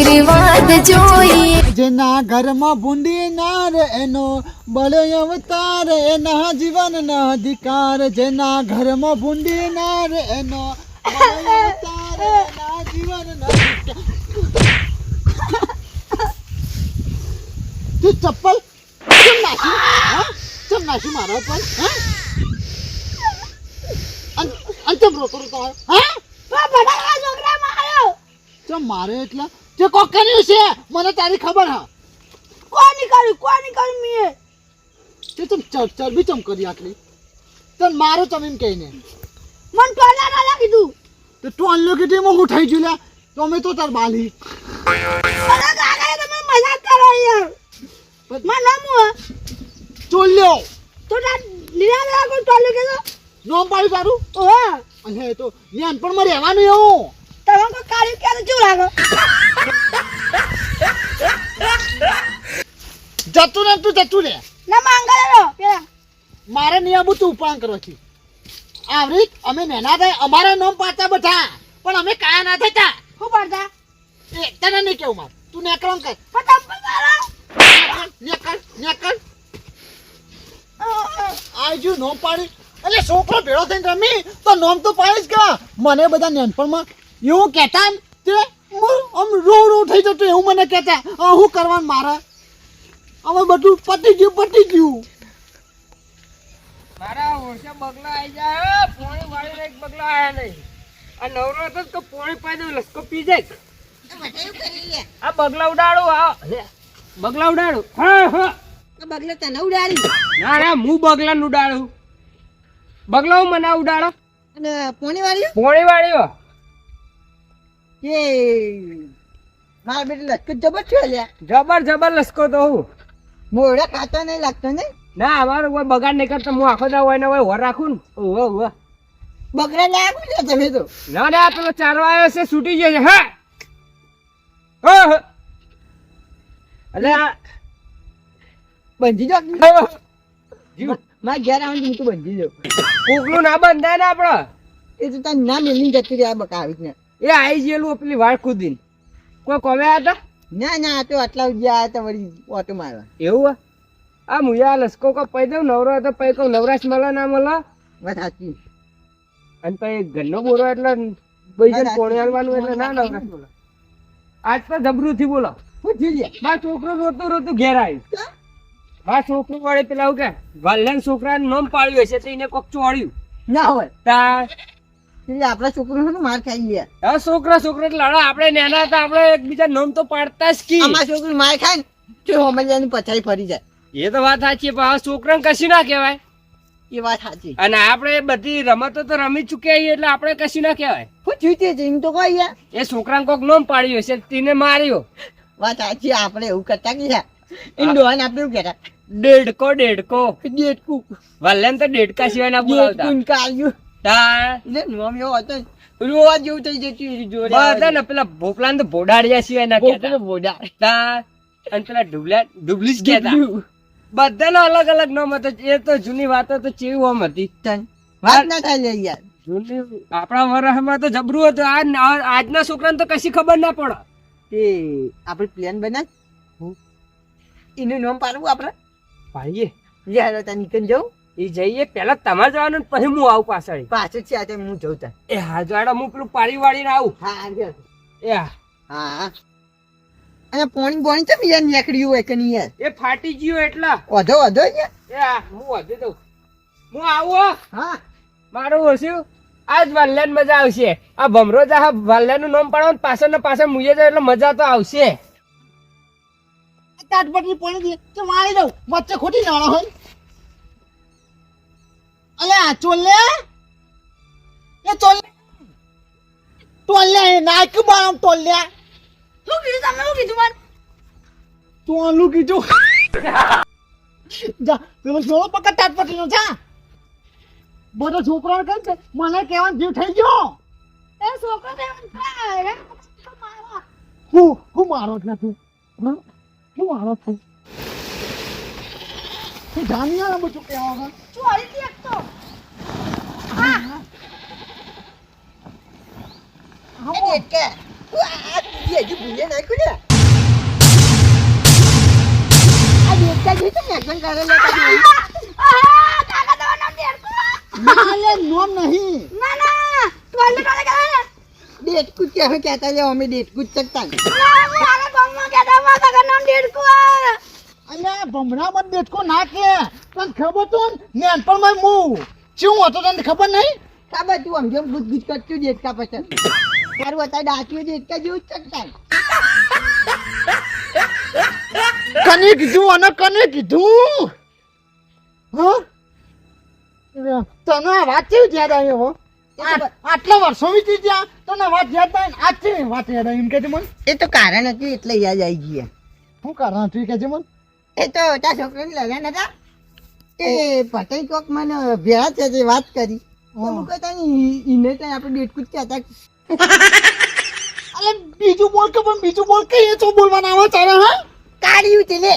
આશીર્વાદ જોઈએ. જેના ઘરમાં ભૂંડી નાર એનો બળે અવતાર એના જીવનના અધિકાર. જેના ઘરમાં ભૂંડી નાર એનો બળે અવતાર એના જીવનના તું ચપ્પલ કેમ નાખી? હા? કેમ નાખી મારા પર હા? કેમ રોતો રોતો? હા? ચમ મારે એટલે તે કોક કર્યું છે મને તારી ખબર હા. કોની કર્યું કોની કર્યું મીએ તે તમ ચર- ચરબી ચમ કરી આટલી? તન મારો તમ એમ કહીને. મન ટોલા ના કીધું તો તું અલ્લો કે તેમાં હું થઈ ગયું લ્યા. તો તો તાર બાલી. મને કાકા તમે મજાક કરો યારમાં નામ ચોલ્યો તો ના લીલા લીલા કોઈ ટોલું કે નોમ પાડ્યું તારું? ઓહો. અને એ પણ નાનપણમાં રહેવાનું એવું. તમે કાર્ય ક્યારે કેવું લાગો? જતું ને તું જતું રે. ના માંગા લો પેલા. મારે આવું તું ઉપાણ કરો છે. આવરી અમે નેના થાય અમારા નામ પાતા બધા. પણ અમે કાયા ના થતા. શું પડતા? એ તને નહીં કેવું માર. તું નેકળમ કર. પગારો નેકળ નેકળ આજુ નોમ પાડી. એટલે છોકરો ભેળો થઈને રમી તો નોમ તો પાડીશ કે? મને બધા નાનપણમાં એવું કહેતા ને તે હું આમ રો રો થઈ જતો એવું મને કહેતા શું હું કરવાનું મારે? હવે બધું પતી ગયું પતી ગયું. મારા ઓછા બગલા આવી જાય પોણી વાળી એક બગલા આયા નહીં. આ નવરો હતો તો પોણી પાઈ દઉં લસકો પી જાય. આ બગલા ઉડાડો આ બગલા ઉડાડો. હા હા. બગલે તને ઉડાડી. ના ના હું બગલા ઉડાડું. બગલા મને ઉડાડો. અને પોણી વાળી પોણી વાળ્યો એ મારા બેટી લટકત જબર છે જબર જબર લસકો તો હું. મોડા ખાતા નહીં લાગતો ને? ના અમારો કોઈ બગાડ નહીં કરતો. હું આખો દા હોય ને હોય હોર રાખું ને. ઓહો ઓહો બગડા ના આપું તમે તો. ના ના પેલો ચારવા આવ્યો છે છૂટી જશે હા. હા હા. એટલે બંધી જો હા. જીવ. મારા ઘેર આવે હું તો બંધી દઉં. કોકનું ના બંધાય ને આપડે એ તો તાર ના મેલી જતી રહી આ બકા આવી ને એ આઈ ગયેલું પેલી વાળ કૂદીને કોઈ કોમે હતા? ના ના આ તો આટલા સુધી આવ્યા વળી ઓટો મારવા. એવું આ મુયા લસકો કો પૈ દઉં નવરો હતો પૈ કહું નવરાશ મળે ના મળે? વાત સાચી. અને પછી ઘરનો બોરો એટલે પૈસા પોણી હાલવાનું એટલે ના નવરાશ મળે. આજ તો જબરું થી બોલો શું? મારા છોકરો રોતો રોતો ઘેર આવ્યું મારા છોકરો વળે પેલા આવું કે વાલ્યાન છોકરાને નામ પાડ્યું હશે તો એને કોક ચોળ્યું ના હોય. તા આપણા છોકરો શું માર ખાઈ ગયા હવે છોકરા છોકરા એટલે લડા આપણે નાના હતા આપણે એકબીજા નામ તો પાડતા જ કી. અમારા છોકરું માર ખાય ને તો હોમલિયાની પથારી ફરી જાય. એ તો વાત સાચી પણ હવે છોકરાને કશું ના કહેવાય. એ વાત સાચી. અને આપણે બધી રમતો તો રમી ચૂક્યા એટલે આપણે કશું ના કહેવાય. શું થયું તે છે? તો કહો એ છોકરાને કોક નોમ પાડ્યો છે તેને માર્યો. વાત સાચી આપણે એવું કરતા ગયા આપડે ડોહાને આપણે એવું કહેતા. ડેડકો ડેડકો. તો ડેડકા સિવાય ના બોલાવતા. તા એટલે નોમ એવો હતો. રોવા જેવું થઈ જતું જોડે બધા ને પેલા ભોપલાને તો ભોડાડ્યા સિવાય ના કહેતા. બોડા. તા અને પેલા ડુબલા ડુબલી કહેતા. ડુબલું. અલગ અલગ નામ હતો. એ તો જૂની વાતો તો ચેવી આમ હતી. વાત ના થાય લે યાર. જૂની આપણા વરસમાં તો જબરું હતું. આ આજના છોકરાને તો કશી ખબર ના પડે. આપડે આપણે પ્લાન બનાવ એનું નામ પાડવું આપણે લે હાલો ત્યાં નીકળી જાઉં. એ જઈએ પેલા તમારે જવાનું પછી હું આવું પાછળ. પાછળ છે આજે હું જઉં ત્યાં એ હા જોડા હું પેલું પાડી વાળીને આવું. હા એ હા. અને પોણી પોણી તો યાર નીકળ્યું હોય કે નહીં યાર? એ ફાટી ગયો એટલા. વધો વધો યાર એ હું વધી દઉં. હું આવું હા. મારું ઓછું. આજ વાલ્યાન મજા આવશે. આ ભમરો જા વાલ્યાનું નામ પાડો ને પાછળ ને પાછળ મુજે જાય એટલે મજા તો આવશે. તાટપટની પાણી દે તો મારી દઉં. વચ્ચે ખોટી નાળો હોય. અલે આ ચોલે એ ચોલે ટોલ્યા નાક બામ ટોલ્યા શું કીધું તમે? શું કીધું મને? આલું કીધું. જા પેલો જોડો પકડ તાટપટીનો જા. બધો છોકરાઓ કેમ છે? મને કેવાનું જીવ થઈ ગયો. એ છોકરો તો હું હું મારો જ નથી. હં? મારો થઈ છું. હું જાણી આ બધું કહેવા વગર? ચોરી થી એક તો. હા, એ દેખ કે. હજી ભૂલે નાખ્યું ને આ દેડકા જોઈ તો મેઘન કરે લે કાઢી. કાકા તમારું નામ દેડકું? ના લે નોમ નહીં. ના ના ટોયલેટ વાળા કાકા દેડકું જ કહેવાય કહેતા જાઓ અમે દેડકું જ ચકતા ના હું આને ગામમાં કહેતા મારા નામ દેડકું આ. અલ્યા ભમરા મત બેઠકો ના કે તને ખબર તો નેનપણમાં મુ શું હતો તને ખબર નહીં? ખબર તું આમ જેમ ગુજગુજ કરતું એટકા પછી તારું અત્યારે ડાક્યું એટકા જેવું જ ચકતા કને કીધું અને કને કીધું? હા? તને આ વાત કેવી યાદ આવી હો? આટલા વર્ષો વીતી ગયા તને વાત યાદ થાય આજ કેવી વાત યાદ આવી એમ કે મને. એ તો કારણ હતું એટલે યાદ આવી ગયા શું કારણ હતું કે મને? એ તો તારા છોકરીને લગ્ન હતા એ પટેલ કોક મને ભેળા છે તે વાત કરી. હું. કહેતા ઈને તો આપણે ડેટ કુદ કહેતા અલે બીજું બોલ કે પણ બીજું બોલ કે એ તો બોલવાના આવે તારે હા? કાઢ્યું તે લે.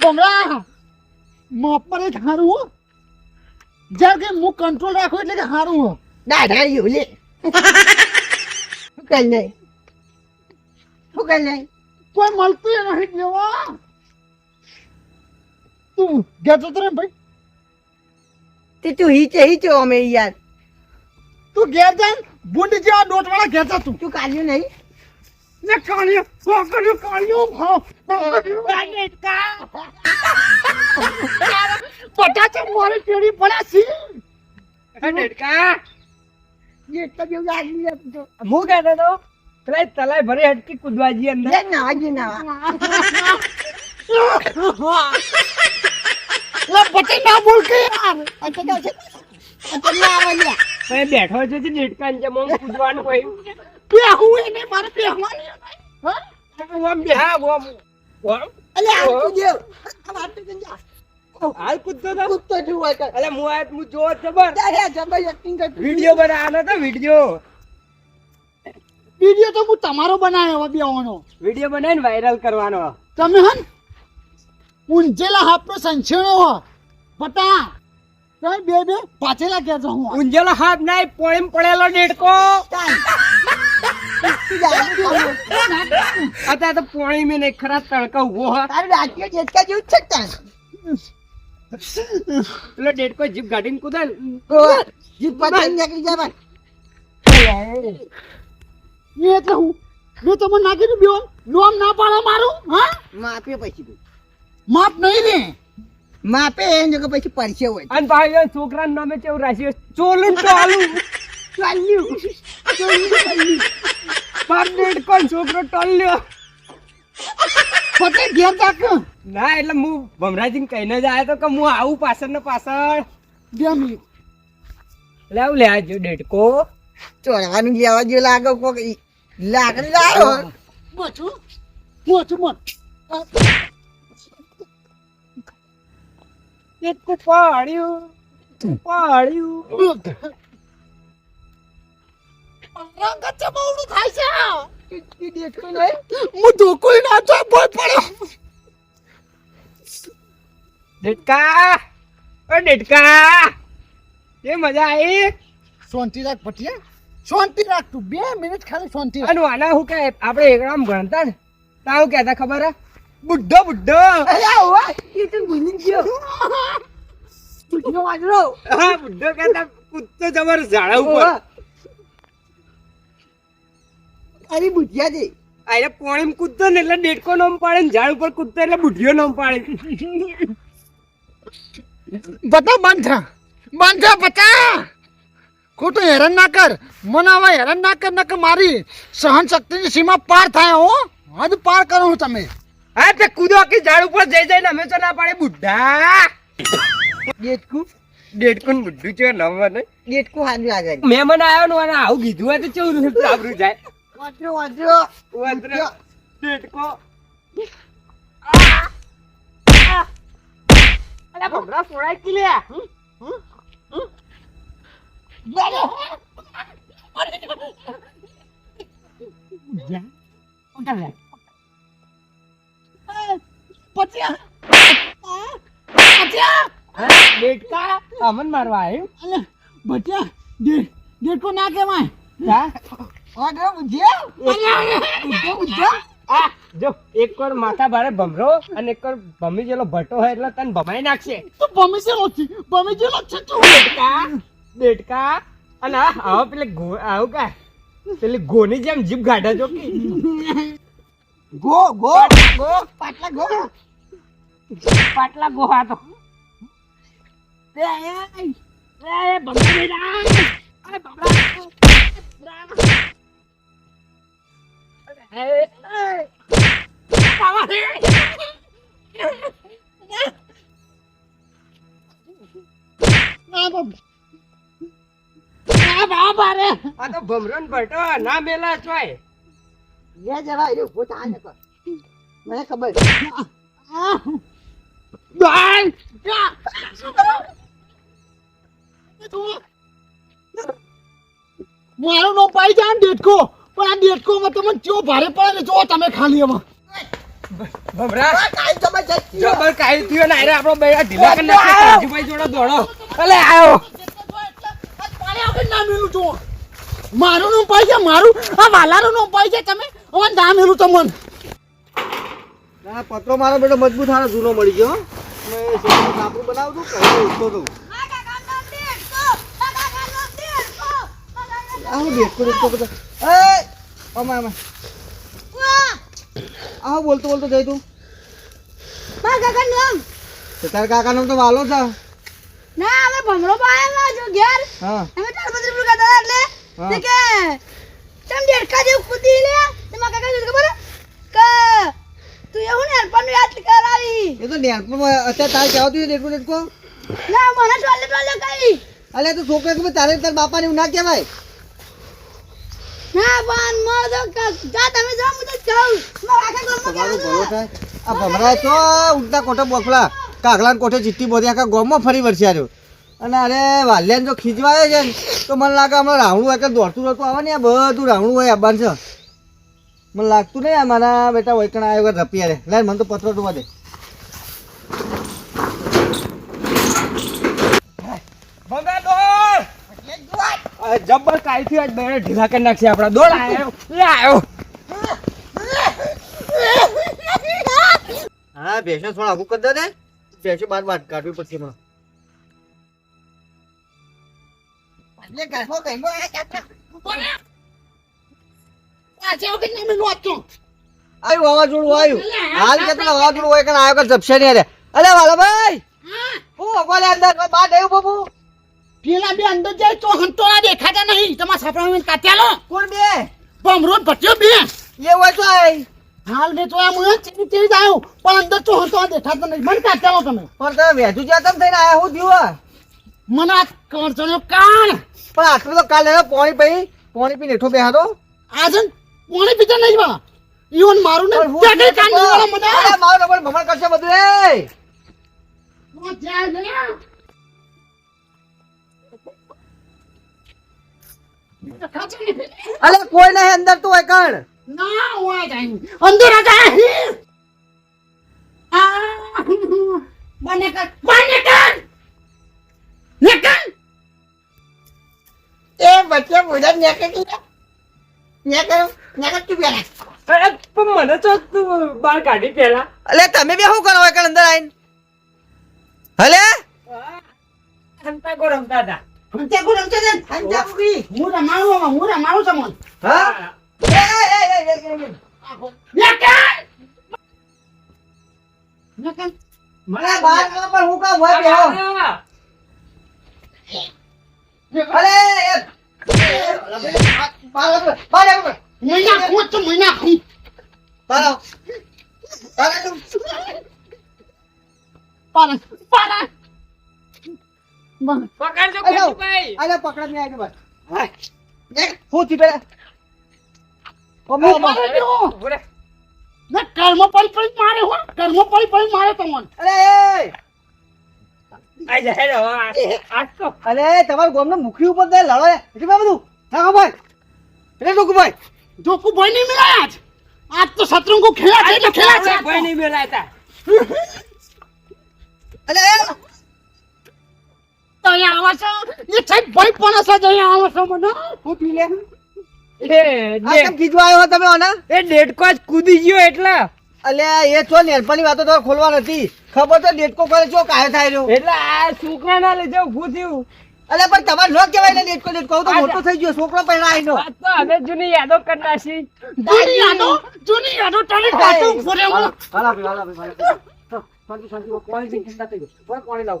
બમરા માપ પર એક હારું હો. જ્યારે કે હું કંટ્રોલ રાખું એટલે કે હારું હો. દાઢા એવું લે કરી નહીં. શું કરી નહીં. કોઈ મળતું નહીં જેવા તું જતો રે ભાઈ. તે તું હીચે હીચો અમે યાર. તું ઘેર જા બુંડ જેવા ડોટ વાળા ઘેર જા તું. તું કાઢ્યું નહીં? ને કાળિયો કાળિયો કાળિયો ભાવ બટાટા મારી પેઢી પડ્યા છે. આ ડેડકા જેવું. હું કહેતો તો પેલા તલાય ભરી હટકી કૂદવા જઈએ અંદર ના બોલ કે યાર અત્યારે તો છે. ના. બેઠો છે જે કૂદવાનું હોય બેહું એને મારે બેહવાની હા. આ તું. આ જા. હાલ કૂદતો તો કૂદતો છું હોય કર. અલે હું આ હું જોવો જબર. જબર એક્ટિંગ કર વીડિયો બનાવવાનો તો વીડિયો. વીડિયો તો હું તમારો બનાવ્યો હવે બેવાનો વીડિયો બનાવીને વાયરલ કરવાનો. તમે હન ઊંચેલા હાથનો સંશેણો હો. પટા તમે બે બે પાછેલા કહેજો હું. ઊંઝેલો હાથ નાય પોણીમ પડેલો ડેડકો છું. અત્યારે તો પોણી મેં નહીં ખરા તડકા ઊભો હા. તારું રાખ્યો દેડકા જેવું જ છે પેલો ડેડકો જીપ ગાડીને કૂદે. જીપ પાછળ નીકળી જાય બસ. એ એટલે હું મેં તમને ના કીધું બેન નોમ ના પાડો મારું હા? માપે પછી તું. માપ નહીં રે માપે એને કે પછી પરસે હોય અને ભાઈ છોકરા નામે કેવું રાખ્યું ચોલું ટોલું ચાલ્યું બાપ ડેડકો કોઈ છોકરો ટોલ્યો. પતે ઘેર તાક ના એટલે હું ભમરાજીને કહીને જ આવ્યો તો કે હું આવું પાછળ ને પાછળ. બે મિનિટ આવું લે આજો ડેડકો. ચોરવાનું લેવા જે લાગે કોક લાકડી લાવો. મોચું મોચું મોચ ડેડકો પાડ્યું પાડ્યું. રંગ ચબવડું થાય છે. ઈ દેખતો નહીં હું ધોકુઈ ના તો પડ્યો ડેડકા ઓ ડેડકા એ મજા આવી? શાંતિ રાખ પટિયા શાંતિ રાખ તું. બે મિનિટ ખાલી શાંતિ રાખ. અને આના હું કે આપણે એકડામ ભણતા ને તા હું કહેતા ખબર હે? બુઢો બુડ્ઢો. અરે આવા એ તો ભૂલી ગયો. હા બુઢ્ઢો કહેતા કૂદતો જબર ઝાડા ઉપર. અરે બુધિયા છે અરે પોણીમ કૂદતો ને એટલે ડેડકો નોમ પાડે ને ઝાડ ઉપર કૂદતો એટલે બુઢિયો નોમ પાડે. બતા બંધ બંધ બતા. ખોટું હેરાન ના કર. મને હવે હેરાન ના કર નકર મારી સહન શક્તિની સીમા પાર થાય હો. હદ પાર કરો હું તમે. હા તે કૂદો કે ઝાડ ઉપર જઈ જઈને અમે તો ના પાડે બુઢા. દેડકું ડેડકો બુઢું છે નવા ને દેડકું હાજર મહેમાન આવ્યો ને આવું કીધું હોય તો કેવું સાબરું જાય. વાંદરો વાંચો. વાંચો. ડેડકો અલા ભમરા ફોડાય કી લે? પટિયા પટિયા ડેડકા અમન મારવા આવ્યું ભટ્યા ના કહેવાય. હા બુદ્ધો બુદ્ધો આ જો એક વાર માથા ભારે ભમરો અને એક ભમી જેલો ભટ્ટો હોય એટલે તને ભમાઈ નાખશે. તું ભમીસેલો છે ભમીસેલો છે તું. અને આવો પેલે ગો આવું કા? પેલી ગોની જેમ જીભ ગાઢા જો ગો ગો ગો પાટલા ગો. પાટલા ગો હા તો. એ એ ભમરા ભમરા એ એ આ તો ભમરો ને ભટ્ટો ના મેલા ચોય લે જવા એ ઊભો થા. મારું નો પાઈ જાન ડેટકો પણ આ ડેટકોમાં તમે ચો ભારે પડે ને જો તમે ખાલી એમાં ભમરા કાઈ તમે જબર કાઈ થયો ને અરે આપણો ઢીલા કરી નાખે કાજુભાઈ જોડે દોડો. અલે આયો. મારું નું પાઈ છે મારું. આ વાલાનું નું પાઈ છે તમે. હવે ના મેલું તમને ના પત્રો મારો બેટો મજબૂત હારો જૂનો મળી ગયો. મેં કાપડું બનાવું છું ઉઠતો તો. આવું બધો. એ અમાય અમાય આવો બોલતો બોલતો જઈ તું. તો તારા કાકાનો તો વાલો છે. ના અમે ભમરો પાયેલો જો ઘેર. હા. અમે ચાર પંદર રૂપિયા કરતા એટલે. તે કે ચમ દેડકા જેવું કૂદી લે? તે માં કાકા શું ખબર? કે તું એવું ને પણ યાદ કરાવી. એ તો નેનપણમાં અત્યારે તારે કહેવાતું દેખો દેખો ના મને ટોલે ટોલે કઈ. અલે તું છોકરા કે તારે તાર બાપાને એવું ના કહેવાય? ના પણ મો તો જા તમે જાઓ હું તો જાઉં. મારા આખા ગામમાં ભલો થાય. આ ભમરાય તો ઉડતા કોઠે બોકલા કાગલાન કોઠે ચિઠ્ઠી બોધી આખા ગામમાં ફરી વળશે આવ્યો અને અરે વાલ્યાને જો ખીજવાય છે ને તો મને લાગે હમણાં રાવણું હોય કે દોડતું દોડતું આવે ને આ બધું રાવણું હોય આબાન છે મને લાગતું નહીં આ મારા બેટા વૈકણ આવ્યો કે રપિયા રે. લે મને તો પથરો જોવા દે. દોડ કાલથી જબર કાઈ થયો આજ બે ઢીલા કરી નાખશે આપણા. દોડ આવ્યો લે હા ભેંસો થોડા આગું કરી દે ને. ભેંસો બાર બાર કાઢવી પડશે મને. આવ્યું વાવાઝોડું આવ્યું. હાલ કે પેલા વાવાઝોડું હોય કે આવ્યો કે જપશે નહીં અરે. અલે વાલા ભાઈ હું અગવાલે અંદર બાર દેવું બાબુ પેલા બે અંદર જાય તો હંતોળા દેખાતા નહીં. તમારા સાપરામાં કાટ્યા લો કોણ બે? ભમરો ને ભટ્યો બે. એ હોય તો હાલ બે તો આમ ચીરી ચીરી આવ્યો પણ અંદર તો હંતોળા દેખાતા નહીં. મને કાઢ્યાલો તમે. પણ તમે વેધુ જ્યાં તમે થઈને આયા હું થયું મને આ કરચણ્યો કાણ. પણ આટલું તો કાલે પોણી પી પાણી પીને હેઠો બેહાડો. આજે પોણી પીતા નહીં બા ઈવન મારું ને ત્યાં કાન મને. મારું નંબર ભમણ કરશે બધું એ. હું જાય ગયા. અલે કોઈ નહીં અંદર તું હોય કણ? ના હોય જાય અંદર આ જાય બને કર કર એ બચ્ચે તું બેલા અરે પણ મને તો તું બહાર કાઢી પેલા. અલે તમે બે શું કરો હોય કણ અંદર આવીને? હલે? રમતા ગો રમતા હતા હંતે ગુ રમતે ને. હું હું તમને. હા? એ એ એ એ, મને બાર હું કામ હોય બેહો. આ, બાર બાર મહિના ખુદ તો મહિના પારા પારા પકડજો અરે, કાજુભાઈ અલે પકડ મે આગળ બસ. હું. થી પેલા? ઓ મારે જો ઊભો રે. ને કર્મ પડી પડી મારે હો. કર્મ પડી પડી મારે તમને. અરે અરે તમારું ગામનો મુખી ઉપર લડો એટલે મેં બધું ભાઈ. એટલે ડોકુ ભાઈ નહીં મિલાયા આજ આજ તો શત્રુંગો ખેલા છે ખેલા છે ભાઈ નહીં મિલાયા અલે એ સાહેબ ભાઈ પણ હશે મને. હું પી લે. આવ્યો તમે એ જ કૂદી ગયો એટલે. અલ્યા એ છો નેરપાની વાતો તો ખોલવા નથી. ખબર તો ડેટકો કરે છો કાયો થાય રહ્યો. એટલે આ છોકરાના લીધે ઊભું થયું. અલ્યા પણ તમારે ન કહેવાય ને ડેટકો ડેટકો તો મોટો થઈ ગયો છોકરો પહેલા તો હવે જૂની યાદો કરી નાખી. જૂની યાદો? જૂની યાદો તને કાચું ફરે હું હાલા ભાઈ હાલા ભાઈ. શાંતિ શાંતિ પાણી ચિંતા થઈ ગયો પાણી લાવ.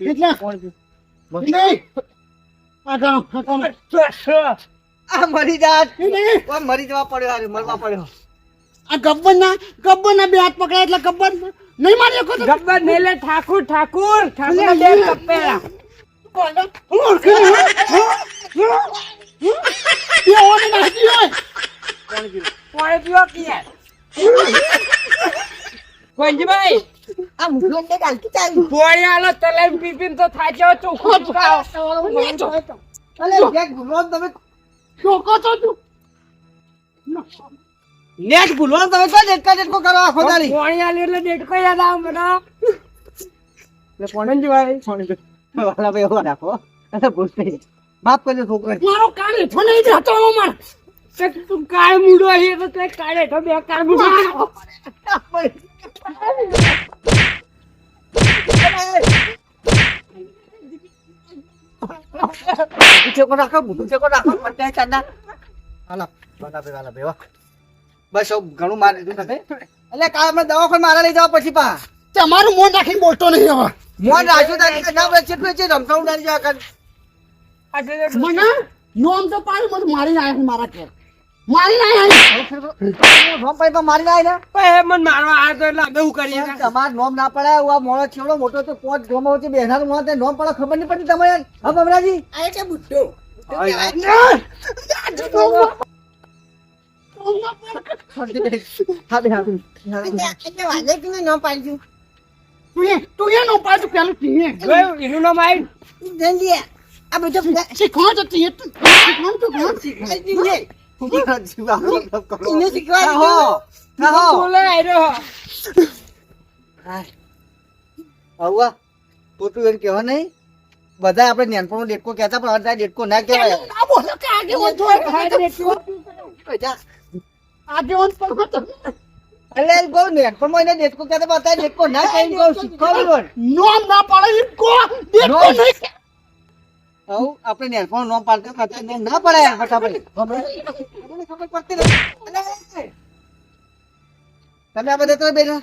ના પીવું નહીં આ મરી જાત. નહીં જવા પડ્યો હારે મરવા પડ્યો. આ ગબ્બરના ગબ્બરના બે હાથ પકડાય એટલે ગબ્બર નહીં મારી શકો ગબ્બર નેલે ઠાકુર ઠાકુર. ઠાકુર બે કપેલા હું ઓળખી નહીં, હા? હા? બે ઓને નાખી હોય. પાણી પીવો કે યાર આમ આ મુખલો ને ગાલકી ચાલી? પાણી આલો તલાઈ પી પીને તો થાક્યો ચોખ્ખો ચુકાવો અલે એક ભૂલો તમે ચોકો તો તું. નેટ ભૂલો તમે તો ડેટકા ડેટકો કરો આખો દાડી પોણી આલી એટલે ડેટકો યાદ આવે મને. એટલે કોંજીભાઈ વાલા ભાઈ એવો રાખો. એટલે ભૂલ થઈ માફ કરજો છોકરા. મારો કાન હેઠો નહીં જતો અમાર તે કાળ મૂડો અહીં તો કાળે તો બે કાળ મૂડો. બસ ઘણું મારે એટલે કાલ આપણે દવાખાને મારા લઈ જવા પછી પા. તમારું મોન રાખીને બોલતો નહીં હવે. મોન રાખ્યું તારી ના બચે એટલું છે? જવા કર મને? નોમ તો પાડું મારી નાખ્યા મારા ઘેર. મારી નાખ્યા નોમ પડી તો મારી નાય ને? એ મન મારવા આ તો એટલે અમે શું કરીએ તમારે નોમ ના પડે આ મોણો છેવડો મોટો તો પોચ ગમો છે બેહનાર મોણો તે નોમ પડે ખબર નહીં પડતી તમારે હા બમરાજી? આ એટલે બુટ્ટો હા બે હા બે. એટલે વાલે કે ન પાડ્યું તું એ તું એ નો પાડું પેલું તું એ. જોયું એનું નામ આવ્યું જલ્દી આ. બધો શીખવા એને શીખવા હો. હો. બોલે આયરો આવું પોતું એમ કહેવા નહીં બધા આપણે નાનપણનો ડેટકો કહેતા પણ અત્યારે ડેટકો ના કહેવાય એમ કહું નાનપણમાં એને ડેટકો કહેતા પણ અત્યારે ડેટકો ના કહીને કહું શીખવાડું. ના પાડે નહીં આપણે નાનપણનું નો પાડતા હતા, અત્યારે નામ ના પડાય ફટાફટ. તમને ખબર પડતી નથી. તમે આ બધા બેઠા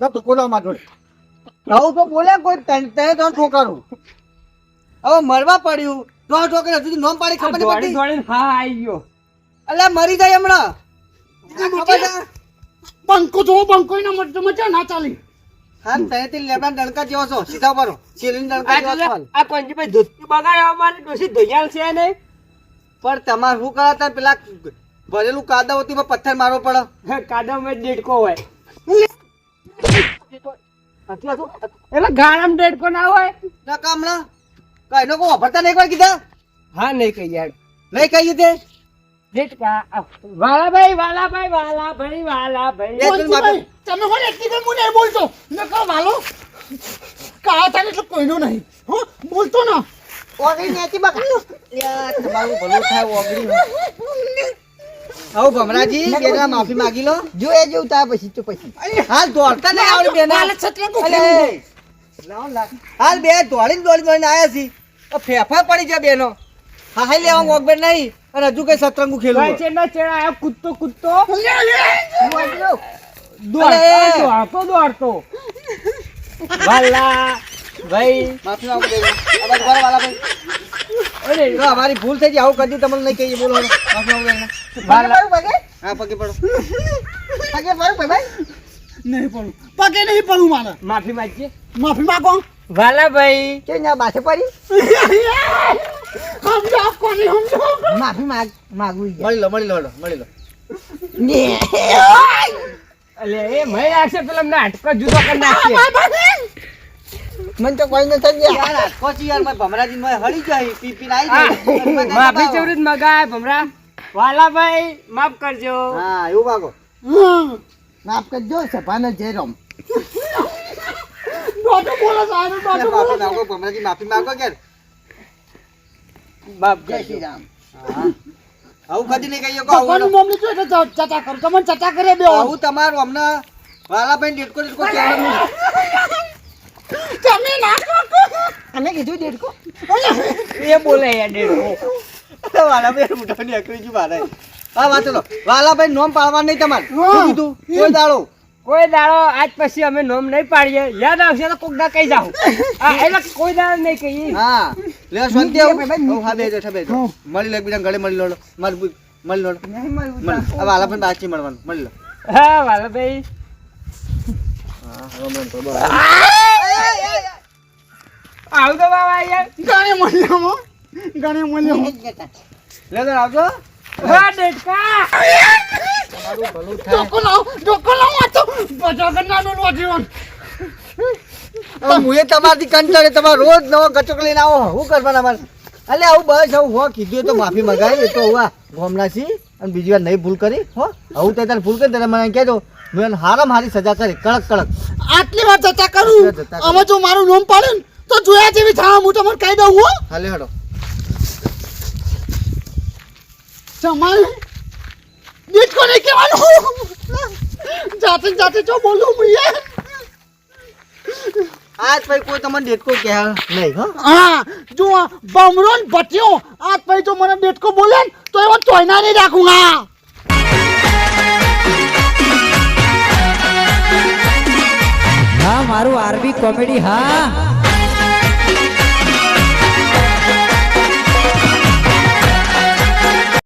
તો આવું તો બોલ્યા કોઈ તને તને તો ઠોકારું. હવે મરવા પડ્યું તો આ ઠોકર હજુ નોમ પાડી ખબર નહીં પડતી દોડીને હા આવી ગયો. અલ્યા મરી જાય હમણાં? બંકો જો બંકો ના મત મજા ના ચાલી. હા તનેથી લેબડા ડણકા જેવો છો સીધા ઉપર શીલીન ડણકા જેવો છો હાલ. આ કોંજીભાઈ ધોતી બગાડ્યો અમારે ડોસી ધોયાલ છે નહીં? પણ તમારે શું કરે પેલા ભરેલું કાદા હોતી પથ્થર મારવો પડે. કાદવમાં ડેડકો હોય? એટલે ગાળામાં ડેડકો ના હોય? ના કામના. કઈ નો વાપરતા નહીં કોઈ કીધા? હા નહીં કહી યાર નહીં ડેડકા આ, વાલાભાઈ વાલાભાઈ વાલાભાઈ વાલાભાઈ. તું તમે કોને એટલી કઈ નહીં બોલતો મેં કહો વાલો કા થાય એટલે કોઈનું નહીં. હો બોલતો ના. ઓગળી નેતી બકા. તમારું ભલું થાય ઓગળી આવો ભમરાજી બેના માફી માંગી લો. જો એ જેવું થાય પછી તો પછી. હાલ દોડતા નહીં આવડે બેના. છત્રા લાવ. હાલ બે દોડીને દોડી દોડીને આવ્યા છી તો ફેફા પડી જાય બેનો. હા હાઈ લેવા મોગબેન નહીં. અને હજુ કઈ સતરંગું ખેલું ભાઈ ચેડના ચેડા આયો કૂદતો કૂદતો! દોડતો દોડતો. વાલા ભાઈ. માફી માંગો. આ ભાઈ. અરે અમારી ભૂલ થઈ ગઈ આવું કદી તમને નહીં કહીએ બોલો. માફી માંગો. વાલા. હા પગે પડો. ભાઈ નહીં પડું. પગે નહીં પડું મારે. માફી માંગીએ માફી માંગો. વાલાભાઈ કે ના બાથે પડી? સમજો કોની સમજો માફી માગ માગવી મળી લો મળી લો મળી લો અલે એ મય આશે પેલા અમને હાટકો જુદો કરી નાખીએ મન તો કોઈ નથી ગયા. યાર કોચી યાર મેં ભમરાજી મેં હળી જાય પી પી હા, માફી ચવરી જ મગાય ભમરા. વાલાભાઈ માફ કરજો. હા એવું માગો માફ કરજો સભાને જય રામ બોલો સાહેબ દોઢો બોલો. ભમરાજી માફી માગો કે માફ જય શ્રી રામ આવું કદી નહીં કહીએ ભગવાનનું નામ લીધું એટલે ચ- ચર્ચા કરું. તમને ચર્ચા કરે બે આવું તમારું અમને વાલા ભાઈ ડેટકો ડેટકો કહેવાનું તમે ના કરો અમે કીધું ડેટકો એ બોલે યાર મોટાની મારે. હા લો. વાલાભાઈ નોમ પાડવા નહીં તમારે. શું કીધું? કોઈ દાડો. કોઈ દાડો આજ પછી અમે નોમ નહીં પાડીએ. યાદ આવશે તો કોક ના કહી જાવ આ એટલે કોઈ દાડો નહીં કહીએ. હા. લે શાંતિ આવ. હું હા બે બેઠા બેઠો મળી લે બીજા ગળે મળી લો માર મળી લો મળી હવે પણ બાચી મળવાનું. મળી લો. હા વાલાભાઈ હા હવે મને તો બસ. આવું તો બાબા યાર. ગણે મળ્યામાં ગણે મળ્યામાં લે તો આવજો. હા ડેડકા. ડોકો લાવ ડોકો લાવ આ તો જગન્નાથનું લોજીવન હવે હું એ તમારથી કંટાળે તમારે રોજ નવો ગચોક લઈને આવો. શું કરવાના અમારે અલે આવું બસ આવું હો કીધું તો માફી મગાવી એ તો હુઆ ગોમના છી અને બીજી વાર નહીં ભૂલ કરી હો. આવું તે તારે ભૂલ કરી ત્યારે મને કહેજો મેં હારામ હારી સજા કરી કડક કડક. આટલી વાર ચર્ચા કરું? અમે જો મારું નોમ પાડે ને તો જોયા જેવી થા હું તમને કહી દઉં હો. હાલે હડો. જમાલ બીજ કોને કહેવાનું. જાતે જાતે જો બોલું હું યાર આજ પછી કોઈ તમને ડેટકો કહે નહીં હા. જો બમરો ને ભટ્યો આજ પછી જો મને ડેટકો બોલે તો એવો તોયના નહીં રાખું હા. હા મારું આરબી કોમેડી હા.